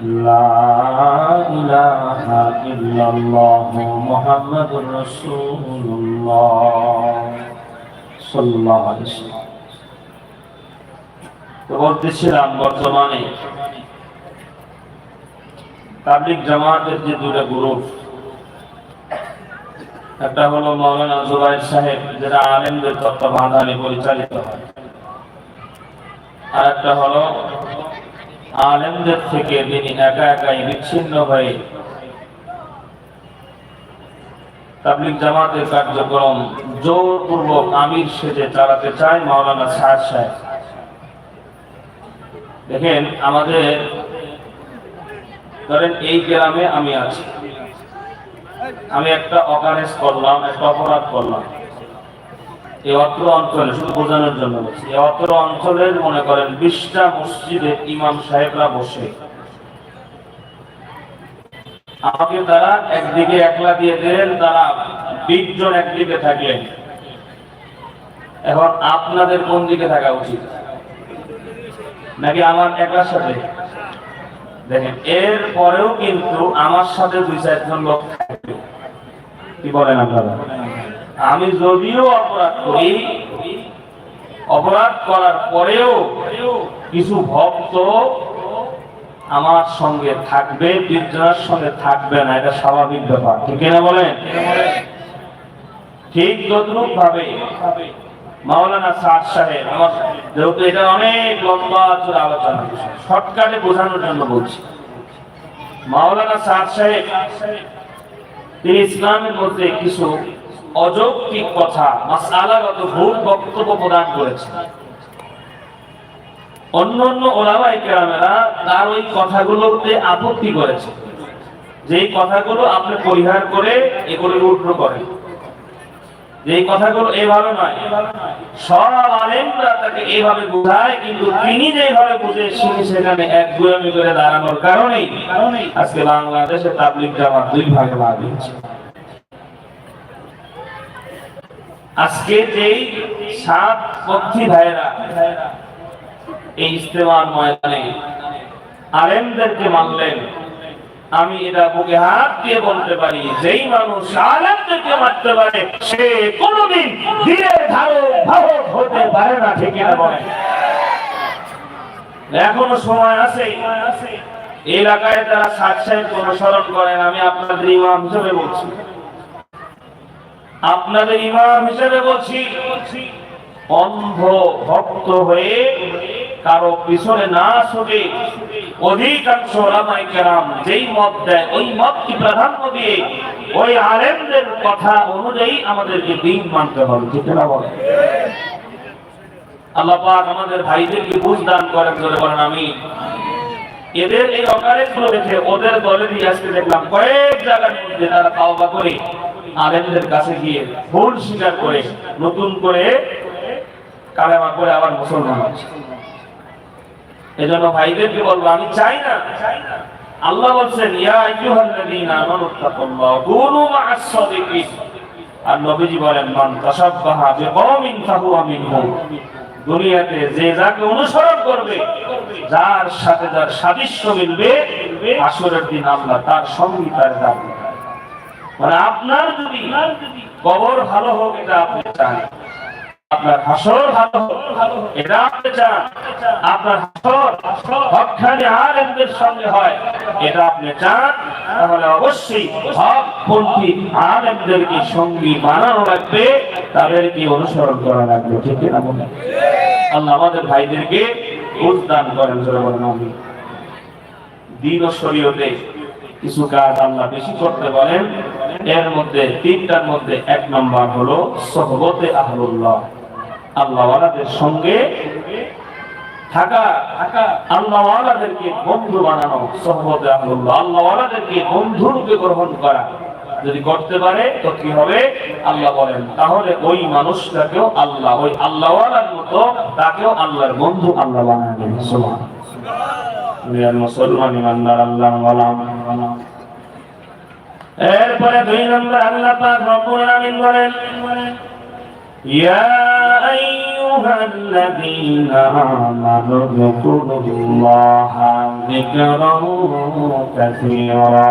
لا إله إلا الله محمد رسول الله صلى الله عليه وسلم তো বলতেছিলাম বর্তমানে তাবলিক জামাতের যে দুটো গ্রুপ একটা হলো মৌলানা জুবাইর সাহেব যেটা আলেমদের তত্ত্বাবধানে পরিচালিত হয় আর একটা হলো আলেমদের থেকে তিনি একা একাই বিচ্ছিন্ন হয়ে তাবলিক জামাতের কার্যক্রম জোরপূর্বক আমির সেজে চালাতে চায় মাওলানা সাহেব সাহেব। দেখেন, আমাদের ধরেন এই গ্রামে আমি আছি। আমি একটা অকারেজ করলাম, একটা অপরাধ করলাম। এই অত্র অঞ্চলে, শুধু বোঝানোর জন্য বলছি, এই অত্র অঞ্চলের মনে করেন বিশটা মসজিদে ইমাম সাহেবরা বসে। আমাকে তারা একদিকে একলা দিয়ে দিলেন তারা বিশ জন একদিকে থাকলেন। এখন আপনাদের কোন দিকে থাকা উচিত? নাকি আমার একার সাথে? দেখেন, এর পরেও কিন্তু আমার সাথে দুই চারজন লোক থাকবে। কি বলেন আপনারা? আমি যদিও অপরাধ করি, অপরাধ করার পরেও কিছু ভক্ত আমার সঙ্গে থাকবে, বীরজনার সঙ্গে থাকবে না, এটা স্বাভাবিক ব্যাপার। ঠিক না বলেন? ঠিক তদ্রুপ ভাবে মাওলানা সাদ সাহেব, আমার যেহেতু এটা অনেক লম্বা চূড়া আলোচনা, শর্টকাটে বোঝানোর জন্য বলছি। মাওলানা সাদ সাহেব, তিনি ইসলামের মধ্যে কিছু অযৌক্তিক কথা মাসালাগত ভুল বক্তব্য প্রদান করেছেন অন্য অন্য ওলামাই কেরামেরা তার ওই কথাগুলোতে আপত্তি করেছে। যে কথাগুলো আপনি পরিহার করে এগুলো উঠ্র করেন। যে কথাগুলো এভাবে নয়, সব আলেমরা তাকে এইভাবে বোঝায়, কিন্তু তিনি যেভাবে বুঝে তিনি সেখানে এক গুয়ামি করে দাঁড়ানোর কারণেই আজকে বাংলাদেশে তাবলিক জামাত দুই ভাগে ভাগ হয়েছে। আজকে যেই সাত পক্ষী ভাইরা এই ইস্তেমার ময়দানে আলেমদেরকে মানলেন, আমি এটা বুকে হাত দিয়ে বলতে পারি, যেই মানুষ আলেমদেরকে মারতে পারে, সে কোনোদিন ধীরে ধারো ভাবক হতে পারে না, ঠিক না বলে এখনও সময় আছে, এলাকায় তারা সাতসাহেব অনুসরণ করেন, আমি আপনাদের ইমাম হিসেবে বলছি। আপনাদের ইমাম হিসেবে বলছি, অন্ধ ভক্ত হয়ে কারও পিছনে না ছুটে অধিকাংশ ওলামাই কেরাম যেই মত দেয়, ওই মতকে প্রাধান্য দিয়ে ওই আলেমদের কথা অনুযায়ী আমাদেরকে দিন মানতে হবে, ঠিক না বলে? আল্লাহ পাক আমাদের ভাইদেরকে বুঝ দান করেন ধরে বলেন আমি এদের এই অকারেজগুলো দেখে ওদের দলেরই আজকে দেখলাম কয়েক জায়গার মধ্যে তারা তাওবা করে। আলেমদের কাছে গিয়ে ভুল স্বীকার করে, নতুন করে কালেমা করে আবার মুসলমান হচ্ছে এজন্য ভাইদেরকে বলব, আমি চাই না। আল্লাহ বলছেন, ইয়া আইয়ুহাল্লাযীনা আমানু তাকুল্লাহ কুনু মা'আস সাদিকিন। আর নবীজি বলেন, মান বিকওমিন ফাহুয়া দুনিয়াতে যে যাকে অনুসরণ করবে, যার সাথে যার সাদৃশ্য মিলবে, আসরের দিন আল্লাহ তার সঙ্গী তার যাবে মানে আপনার যদি কবর ভালো হোক, এটা আপনি চান। আপনার হাসর ভালো হোক, এটা আপনি চান। আপনার হাসর হকখানি আলেমদের সঙ্গে হয়, এটা আপনি চান। তাহলে অবশ্যই হকপন্থী আলেমদেরকে সঙ্গী বানানো লাগবে, তাদেরকে অনুসরণ করা লাগবে, ঠিক না বলে আল্লাহ আমাদের ভাইদেরকে উদ্দান করেন ধরে বলেন আমি দিন শরীয়তে কিছু কাজ আল্লাহ বেশি করতে বলেন, এর মধ্যে তিনটার মধ্যে এক নম্বর হলো সহবতে আহলুল্লাহ। আল্লাহওয়ালাদের সঙ্গে থাকা বন্ধু বানানো আল্লাহওয়ালাদেরকে রূপে গ্রহণ করা। যদি করতে পারে, তো কি হবে? আল্লাহ বলেন, তাহলে ওই মানুষটাকেও আল্লাহ, ওই আল্লাহওয়ালার মতো তাকেও আল্লাহর বন্ধু আল্লাহ বানাবেন। মুসলমান গোলাম এরপরে দুই নম্বর আল্লাহ পাক রব্বুল আলামিন বলেন ইয়া আইয়ুহাল্লাযীনা আমানু যকুরুল্লাহা যিকরান কাসীরা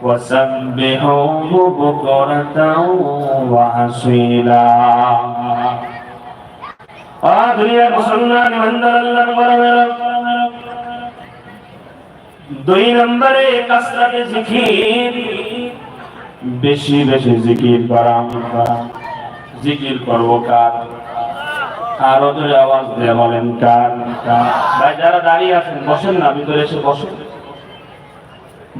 وسبحوه بكرة وأصيلا দুনিয়ার মুসলমান ইমানদার আল্লাহর বড় দুই নম্বরে কাসরাতে জিকির। বেশি বেশি জিকির করা জিকির করব কার? আরও জোরে আওয়াজ দিয়ে বলেন কার? ভাই, যারা দাঁড়িয়ে আছেন, বসেন না, ভিতরে এসে বসেন।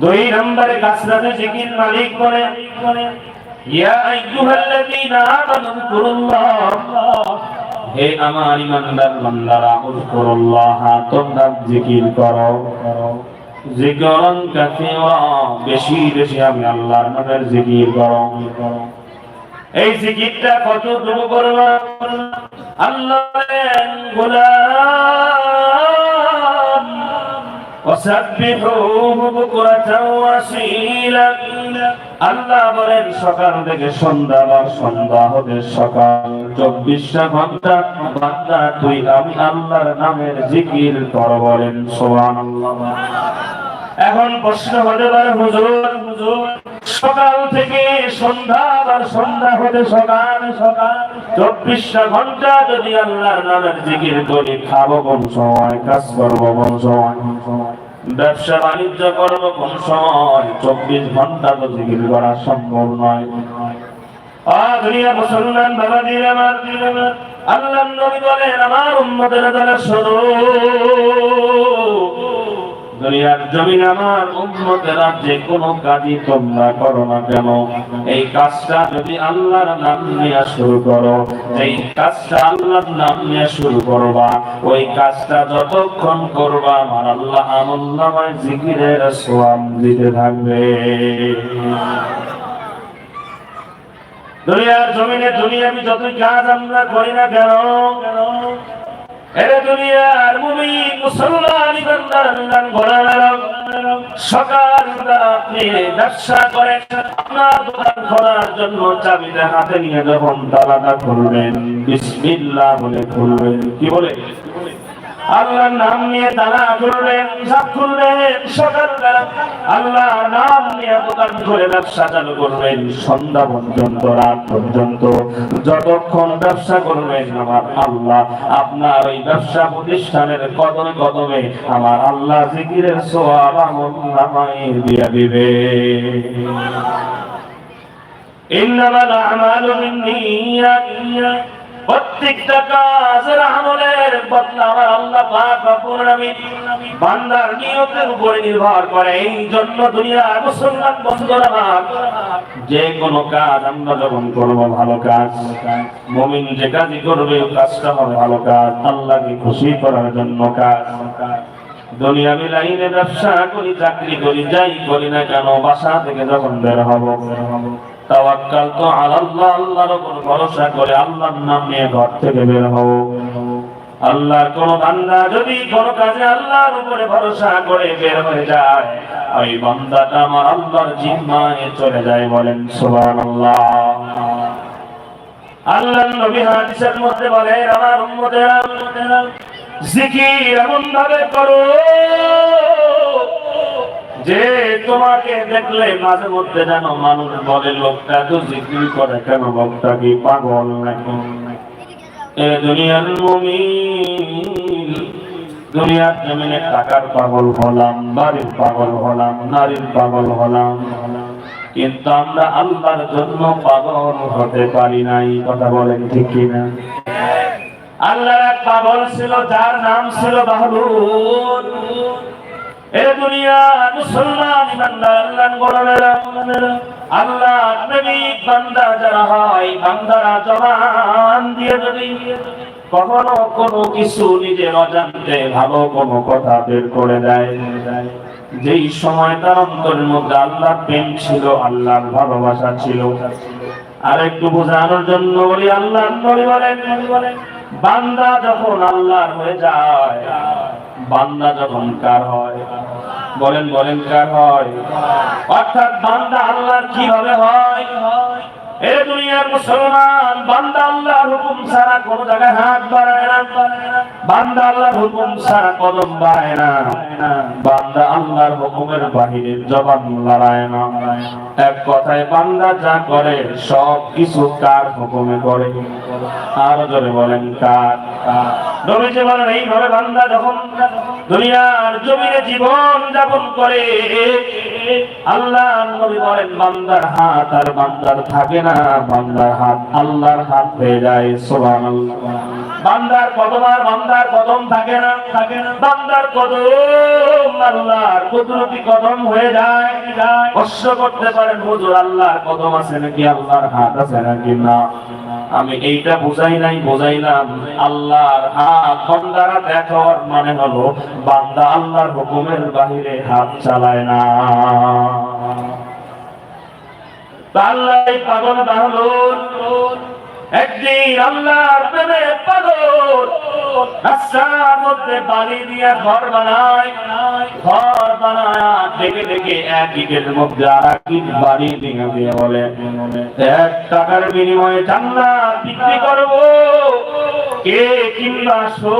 দুই নম্বরে কাসরাতে জিকির মালিক বলে। ইয়া আইয়ুহাল্লাযীনা আমানু যকুরুল্লাহ হে আমার ইমানদার বান্দারা, উযকুরুল্লাহ, তোমরা জিকির করো। জিকরন কাসীরা বেশি বেশি আমি আল্লাহর নামের জিকির করো এই জিকিরটা কতটুকু করবা আল্লাহ বলেন গোলাম وسبحوه بكرة وأصيلا আল্লাহ বলেন সকাল থেকে সন্ধ্যা বা সন্ধ্যা হতে সকাল। চব্বিশটা ঘণ্টা। বান্দা, তুই আমি আল্লাহর নামের জিকির কর বলেন সোহান এখন প্রশ্ন হতে পারে হুজুর সকাল থেকে সন্ধ্যা আবার সন্ধ্যা হতে সকাল সকাল। চব্বিশটা ঘণ্টা যদি আল্লাহর নামের জিকির করি, খাব কোন সময়, কাজ করব কোন সময়? ব্যবসা বাণিজ্য করব কোন সময় চব্বিশ ঘণ্টা তো জিকির করা সম্ভব নয়। আল্লাহ নবী বলেন, আমার উন্মতের দ্বারা শোনো দুনিয়ার জমিন আমার, উম্মতেরা যে কোনো কাজই তোমরা করো না কেন? এই কাজটা যদি আল্লাহর নাম নিয়ে শুরু করো এই কাজটা আল্লাহর নাম নিয়ে শুরু করবা, ওই কাজটা যতক্ষণ করবা, আমার আল্লাহ আমল নামায় জিকিরের সোয়াম দিতে থাকবে। দুনিয়ার জমিনে দুনিয়াবি যতই কাজ আমরা করি না কেন দুনিয়ার মুমিন মুসলমান ইমানদার নাম গোলাম সকাল আপনি ব্যবসা করেন, আপনার দোকান খোলার জন্য চাবিটা হাতে নিয়ে যখন তালাটা খুলবেন, বিসমিল্লাহ বলে খুলবেন। কি বলে? আল্লাহর নাম নিয়ে তালা খুলবেন, সব খুলবেন। সকালবেলা আল্লাহর নাম নিয়ে দোকান করে ব্যবসা চালু করবেন, সন্ধ্যা পর্যন্ত, রাত পর্যন্ত। যতক্ষণ ব্যবসা করবেন, আমার আল্লাহ আপনার ওই ব্যবসা প্রতিষ্ঠানের কদমে কদমে আমার আল্লাহ জিকিরের সোয়াব আমল নামায় দিয়ে দিবে। ইন্নামাল আমালু বিন্নিয়াত যে কোনো কাজ আমরা যখন করব, ভালো কাজ। মুমিন যে কাজই করবে কাজটা হবে ভালো কাজ। আল্লাহকে খুশি করার জন্য কাজ। দুনিয়াবি লাইনে ব্যবসা করি, চাকরি করি, যাই করি না কেন, বাসা থেকে যখন বের হব বের হব তাওয়াক্কাল তো আল্লাহ আল্লাহর উপর ভরসা করে আল্লাহর নাম নিয়ে ঘর থেকে বের হও। আল্লাহর কোন বান্দা যদি কোন কাজে আল্লাহর উপরে ভরসা করে বের হয়ে যায়, ওই বান্দাটা আমার আল্লাহর জিম্মায় চলে যায় বলেন সুবহানাল্লাহ। আল্লাহ নবী হাদিসের মধ্যে বলেন আমার উম্মতেরা জিকির এমন ভাবে করো। যে তোমাকে দেখলে মাঝে মধ্যে যেন মানুষ বলে, লোকটা তো জিকির করে কেন? লোকটা কি পাগল নাকি? এ দুনিয়ার মুমিন, দুনিয়ার জমিনে টাকার পাগল হলাম, বাড়ির পাগল হলাম, নারীর পাগল হলাম। কিন্তু আমরা আল্লাহর জন্য পাগল হতে পারি নাই, কথা বলেন ঠিক কিনা? আল্লাহর এক পাগল ছিল, যার নাম ছিল বাহলুল কখনো কোনো কিছু নিজের অজান্তে ভালো কোনো কথা বের করে দেয়, যেই সময় তার অন্তরের মধ্যে আল্লাহ প্রেম ছিল, আল্লাহর ভালোবাসা ছিল। আর একটু বোঝানোর জন্য বলি আল্লাহ বান্দা যখন আল্লাহর হয়ে যায় বান্দা যখন কার হয়? বলেন বলেন কার হয়? অর্থাৎ বান্দা আল্লাহর কীভাবে হয়? এ দুনিয়ার মুসলমান, বান্দা আল্লাহর হুকুম ছাড়া কোন জায়গায় হাত বাড়ায় না। বান্দা আল্লাহর হুকুম ছাড়া কদম বাড়ায় না। বান্দা আল্লাহর হুকুমের বাহিরে জবান লড়ায় না। এক কথায়, বান্দা যা করে সব কিছু কার হুকুমে করে? আরও জোরে বলেন, কার? নবীজি বলেন এইভাবে বান্দা যখন দুনিয়ার জমিনে জীবন যাপন করে আল্লাহ নবী বলেন, বান্দার হাত আর বান্দার থাকে না, বান্দার হাত আল্লাহর হাত হয়ে যায় বান্দার কদম আর বান্দার কদম থাকে না থাকে না। বান্দার কদম আল্লাহর কুদরতি কদম হয়ে যায় কষ্ট করতে পারেন, হুজুর আল্লাহর কদম আছে নাকি, আল্লাহর হাত আছে নাকি না? আমি এইটা বুঝাই নাই, বুঝাইলাম, আল্লাহর হাত বান্দারা দেখার মানে হলো, বান্দা আল্লাহর হুকুমের বাহিরে হাত চালায় না। আল্লাহ পাগল বাহলুর একদিন আল্লাহর প্রেমে পাগল। রাস্তার মধ্যে বাড়ি দিয়ে ঘর বানায়। ঘর বানায় ডেকে ডেকে এক ইটের মধ্যে আর এক বাড়ি দিয়ে দিয়ে বলে, এক টাকার বিনিময়ে জান্নাত বিক্রি করব। কে কিংবা শো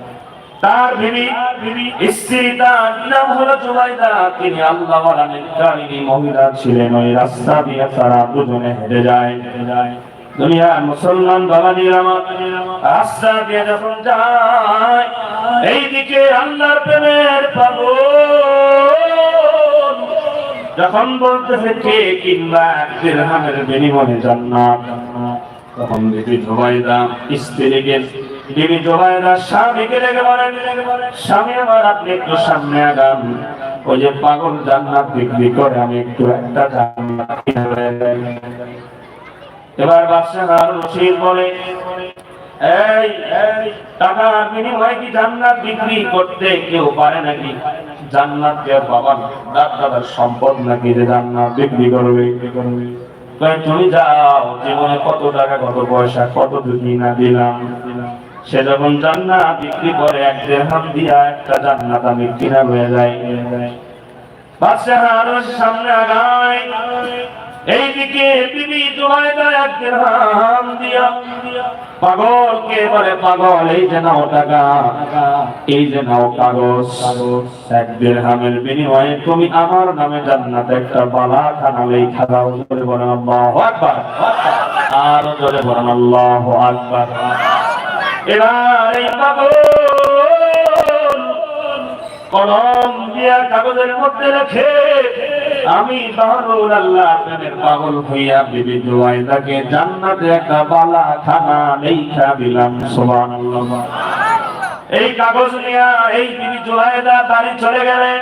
তার বিবি স্ত্রী তার নাম হলো জুবাইদা, তিনি আল্লাহ নেককারিনী মহিলা ছিলেন। ওই রাস্তা দিয়ে তারা দুজনে হেঁটে যায়। দুনিয়ার মুসলমান রাস্তা দিয়ে যখন এইদিকে আল্লাহর প্রেমের পাগল। যখন বলতেছে কে কিংবা দিরহামের বিনিময়ে জান্নাত। তখন বিবি জুবাইদা স্ত্রীকে বিবি জুবাইদা স্বামীকে রেখে বলেন, স্বামী আমার, আপনি একটু সামনে আগান। ওই যে পাগল জান্নাত বিক্রি করে, আমি একটু একটা জান্নাত এবার বাদশাহ হারুন রশিদ বলে, এই কি জান্নাত বিক্রি করতে কেউ পারে নাকি? জান্নাত কে বাবা, দাদ, দাদার সম্পদ নাকি যে জান্নাত বিক্রি করবে? তুমি যাও, জীবনে কত টাকা, কত পয়সা, কত দুঃখী না দিলাম। সে যখন জান্নাত বিক্রি করে এক দেড়হাম দিয়া একটা জান্নাত আমি কিনা হয়ে যাই সামনে এইদিকে বিবি এক দিয়া পাগল কে বলে, পাগল, এই যে নাও টাকা, এই যে নাও কাগজ, এক বিনিময়ে তুমি আমার নামে জান্নাত একটা বালা খানা লেখা জোরে বলেন, আল্লাহু আকবার। আর জোরে বলেন, আল্লাহু আকবার। এবার এই কলম দিয়া কাগজের মধ্যে রেখে আমি বাহরুল আল্লাহ প্রেমের পাগল হইয়া বিবি জুয়াইদাকে জান্নাতে একটা বালা খানা লেখা দিলাম, সুবহানাল্লাহ। এই কাগজ নিয়া এই বিবি জুয়াইদা বাড়ি চলে গেলেন।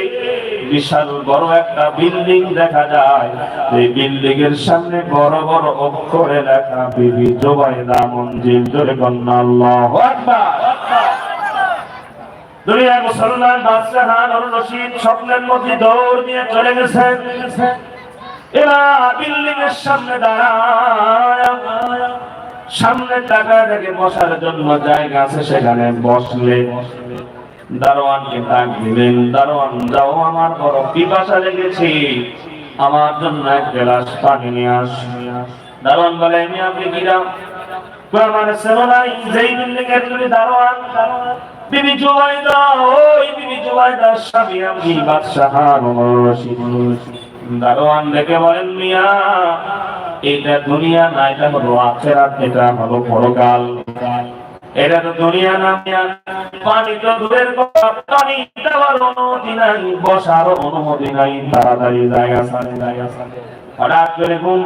বিশাল বড় একটা বিল্ডিং দেখা যায়। এই বিল্ডিং এর সামনে বড় বড় অক্ষরে লেখা, বিবি জোবাইদা মঞ্জিল, জোরে আল্লাহু দুনিয়ার মুসলমান বাদশাহ রশিদ স্বপ্নের মধ্যে দৌড় দিয়ে চলে গেছেন এবার বিল্ডিং এর সামনে দাঁড়ায়। সামনে টাকা থেকে বসার জন্য জায়গা আছে, সেখানে বসলে দারোয়ানকে ডাক দারোয়ান, যাও আমার বড় পিপাসা লেগেছে। আমার জন্য এক পানি নিয়ে আস। দারোয়ান বলে, আমি আপনি কি দাও আমার সেনো নাই। যেই বিল্ডিং এর তুমি দারোয়ান, বিবি জুবাইদা, ওই বিবি স্বামী আমি বাদশাহ দারোয়ান ডেকে বলেন, মিয়া, এটা দুনিয়া না, এটা হলো আখেরাত, এটা হলো পরকাল। এটা তো দুনিয়া না। পানি তো দূরের কথা, পানি দেওয়ার অনুমতি নাই, বসার অনুমতি নাই, তাড়াতাড়ি জায়গা ছাড়ে জায়গা ছাড়ে। হঠাৎ করে ঘুম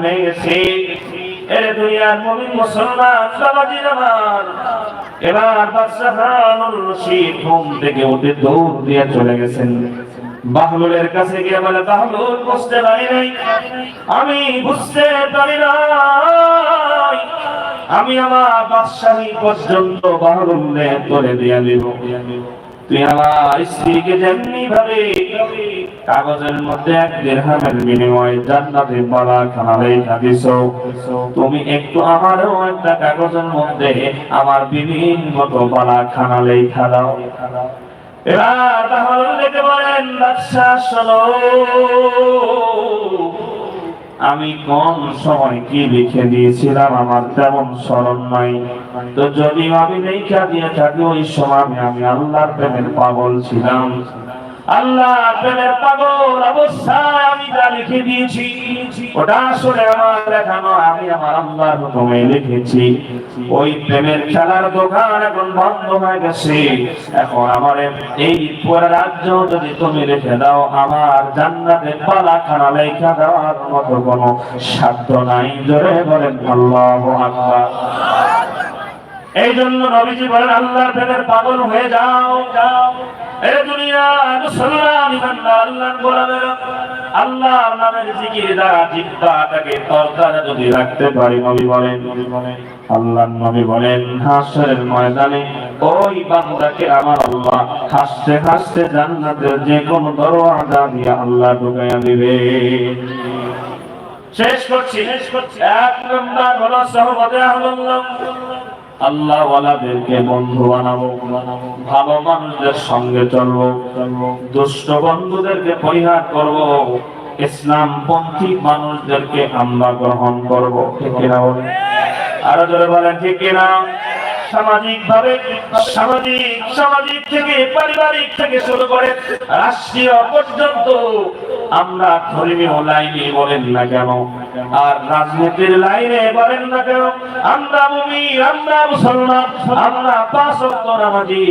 এর দুনিয়ার মুসলমান এবার রশিদ ঘুম থেকে উঠে দৌড় দিয়ে চলে গেছেন। বাহলুলের কাছে গিয়ে বলে বাহলুল বুঝতে পারি নাই। আমি বুঝতে পারি নাই। আমি আমার বাদশাহী পর্যন্ত বাহলুলে করে দিয়ে দিব। তুই আমার স্ত্রীকে যেমনি ভাবে কাগজের মধ্যে এক দিরহামের বিনিময়ে জান্নাতে বলা খানা রেখা দিছো তুমি একটু আমারও একটা কাগজের মধ্যে আমার বিভিন্ন মতো বলা খানা লেখা দাও। এবার তাহলে বলেন, বাদশাহ, শোনো। আমি কম সময় কি লিখে দিয়েছিলাম আমার তেমন স্মরণ নাই। তো যদি আমি লেখা দিয়ে থাকি, ওই সময় আমি আল্লাহর প্রেমের পাগল ছিলাম। আল্লাহ প্রেমের পাগল অবস্থায় আমি যা লিখে দিয়েছি, ওটা আসলে আমার লেখানো আমি আমার আল্লাহর হুকুমে লিখেছি। ওই প্রেমের খেলার দোকান এখন বন্ধ হয়ে গেছে। এখন আমার এই পুরো রাজ্য যদি তুমি রেখে দাও, আমার জান্নাতে পালা খানা লেখা দেওয়ার মতো কোনো সাধ্য নাই। জোরে বলেন, আল্লাহ আকবার। এই জন্য নবীজি বলেন, আল্লাহর প্রেমের পাগল হয়ে যাও যাও। এ দুনিয়া মুসলমান ইমানদার, আল্লাহর গোলামের। আল্লাহর নামের জিকির দ্বারা জিব্বাটাকে তরতাজা যদি রাখতে পারি, নবী বলেন। আল্লাহর নবী বলেন, হাসরের ময়দানে ওই বান্দাকে আমার আল্লাহ হাসতে হাসতে জান্নাতের যে কোনো দরওয়াজা দিয়ে আল্লাহ ঢুকাইয়া দিবে। শেষ করছি শেষ করছি। এক নম্বর হলো সহবতে আহ্লাল্লাহ। আল্লাহ ওয়ালাদেরকে বন্ধু বানাবো, ভালো মানুষদের সঙ্গে চলবো, দুষ্ট বন্ধুদেরকে পরিহার করব ইসলাম পন্থী মানুষদেরকে আমরা গ্রহণ করব। ঠিক কিনা বলেন? আরও জোরে বলেন, ঠিক কিনা? সামাজিক ভাবে সামাজিক সামাজিক থেকে, পারিবারিক থেকে শুরু করে রাষ্ট্রীয় পর্যন্ত আমরা ধর্মীয় লাইনে বলেন না কেন? আর রাজনীতির লাইনে বলেন না কেন? আমরা মুমি আমরা মুসলমান, আমরা পাঁচ নামাজি,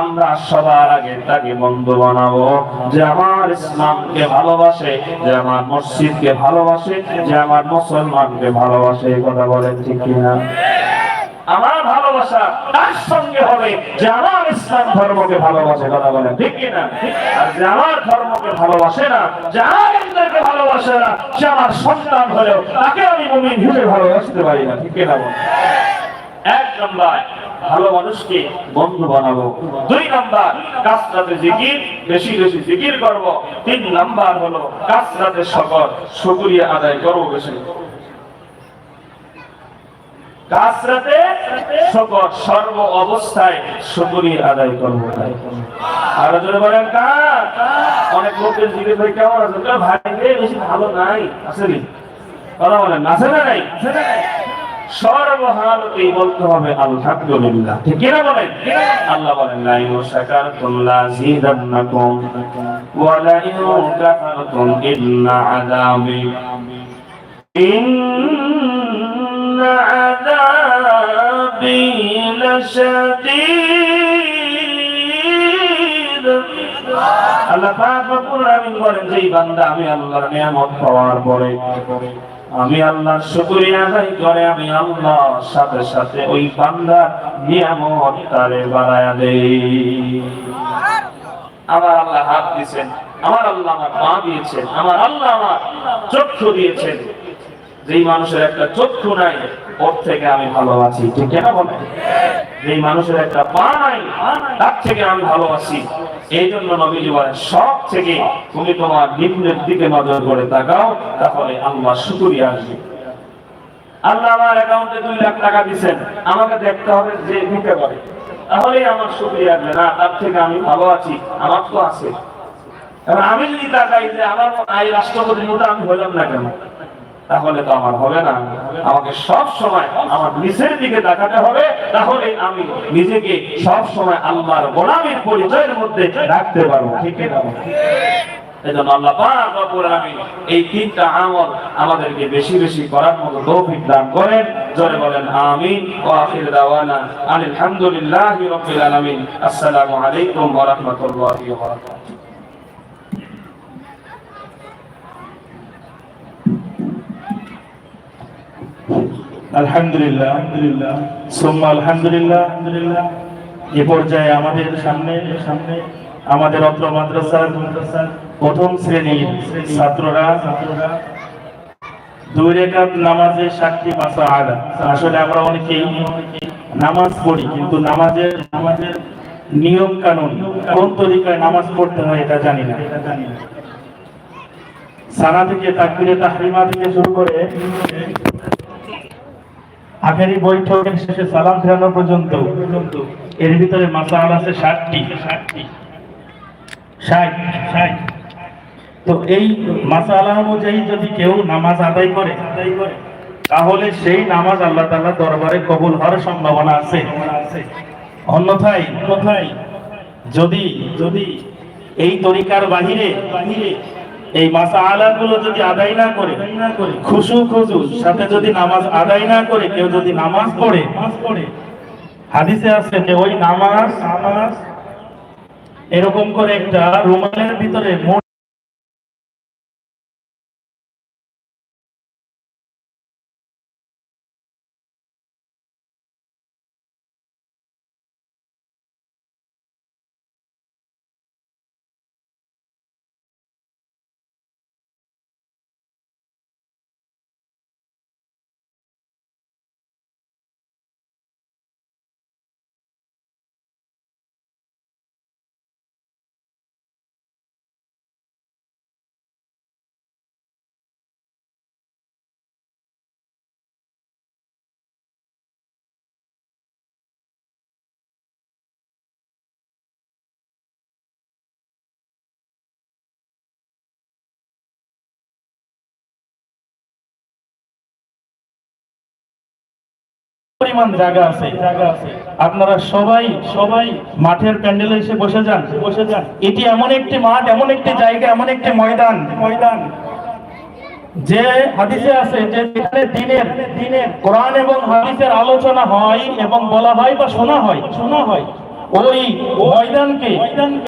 আমরা সবার আগে তাকে বন্ধু বানাবো। যে আমার ইসলামকে ভালোবাসে, যে আমার মসজিদকে ভালোবাসে, যে আমার মুসলমানকে ভালোবাসে, এই কথা বলেন ঠিক কিনা? আমার ভালোবাসা তার সঙ্গে হবে যে আমার ইসলাম ধর্মকে ভালোবাসে, কথা বলেন, ঠিক কিনা? আর যে আমার ধর্মকে ভালোবাসে না, যে আমার ইসলামকে ভালোবাসে না, সে আমার সন্তান হলেও তাকে আমি মুমিন হিসেবে ভালোবাসতে পারি না, ঠিক কিনা বলেন? এক নম্বর, ভালো মানুষকে বন্ধু বানাবো। দুই নাম্বার, কাসরাতে জিকির, বেশি বেশি জিকির করব। তিন নাম্বার হলো কাসরাতে সকল শুকরিয়া আদায় করব বেশি। কাসরাতে সকর সর্ব অবস্থায় শুকরিয়া আদায় করব তাই। আর যদি বলেন কার? অনেক লোকের জিজ্ঞেস ভাই কেমন আছে বলে, ভাই বেশি ভালো নাই। আসেনি কথা বলেন আছে না নাই? না? সর্বহালতেই বলতে হবে আলহামদুলিল্লাহ। ঠিক কিনা বলেন? আল্লাহ বলেন লা ইন শাকারতুম লা জিদান্নাকুম ওয়া লা ইন কাফারতুম ইন্না আযাবি ইন্না আযাবি লাশাদীদ আল্লাহ পাক রব্বুল আলামিন বলেন যে বান্দা আমি আল্লাহর নিয়ামত পাওয়ার পরে, আমি আল্লাহর শুকরিয়া আদায় করে, আমি আল্লাহর সাথে সাথে ওই বান্দার নিয়ামত তারে বাড়ায়া দেই। আমার আল্লাহ হাত দিয়েছেন, আমার আল্লাহ আমার পা দিয়েছেন, আমার আল্লাহ আমার চক্ষু দিয়েছেন। যেই মানুষের একটা চক্ষু নাই, ওর থেকে আমি ভালো ঠিক বলে যেই মানুষের একটা পা নাই, তার থেকে আমি এই জন্য সব থেকে তুমি তোমার নিম্নের দিকে নজর করে তাকাও, তাহলে আল্লাহ শুকুরিয়া আসবে। আল্লাহ আমার অ্যাকাউন্টে দুই লাখ টাকা দিচ্ছেন আমাকে দেখতে হবে যে দিতে পারে। তাহলেই আমার শুক্রিয়া আসবে। না, তার থেকে আমি ভালো আছি, আমার তো আছে। আমি যদি তাকাই যে আমার এই রাষ্ট্রপতির মতো আমি হলাম না কেন? তাহলে তো আমার হবে না। আমাকে সব সময় আমার নিচের দিকে তাকাতে হবে। তাহলে আমি নিজেকে সব সময় আল্লাহর গোলামীর পরিচয়ের মধ্যে রাখতে পারব। ঠিক এই তিনটা আমল আমাদেরকে বেশি বেশি করার মতো তৌফিক দান করেন। বলেন, আমিন। ওয়া আখির দাওয়ানা আনিল হামদুলিল্লাহি রাব্বিল আলামিন। আসসালামু আলাইকুম ওয়া সাক্ষী আসলে আমরা অনেকেই নামাজ পড়ি, কিন্তু নামাজের নামাজের নিয়ম কানুন কোন তরিকায় নামাজ পড়তে হয় এটা জানি না। সানা থেকে তাকবিরে তাহরিমা থেকে শুরু করে আখেরি বৈঠকের শেষে সালাম ফেরানো পর্যন্ত এর ভিতরে মাসাল আছে ষাটটি। ষাটটি ষাট ষাট। তো এই মাসালা অনুযায়ী যদি কেউ নামাজ আদায় করে আদায় করে তাহলে সেই নামাজ আল্লাহ তালা দরবারে কবুল হওয়ার সম্ভাবনা আছে। অন্যথায় অন্যথায় যদি যদি এই তরিকার বাহিরে বাহিরে এই মাসা আলাগুলো যদি আদায় না করে, খুশু খুশু, সাথে যদি নামাজ আদায় না করে, কেউ যদি নামাজ পড়ে, হাদিসে আছে যে ওই নামাজ নামাজ এরকম করে একটা রুমালের ভিতরে পরিমাণ জায়গা আছে। জায়গা আছে আপনারা সবাই সবাই মাঠের প্যান্ডেলে এসে বসে যান। বসে যান এটি এমন একটি মাঠ, এমন একটি জায়গা, এমন একটি ময়দান। ময়দান যে হাদিসে আছে যে যেখানে দিনের দিনের কোরআন এবং হাদিসের আলোচনা হয় এবং বলা হয় বা শোনা হয়। শোনা হয় ওই ময়দানকে ময়দান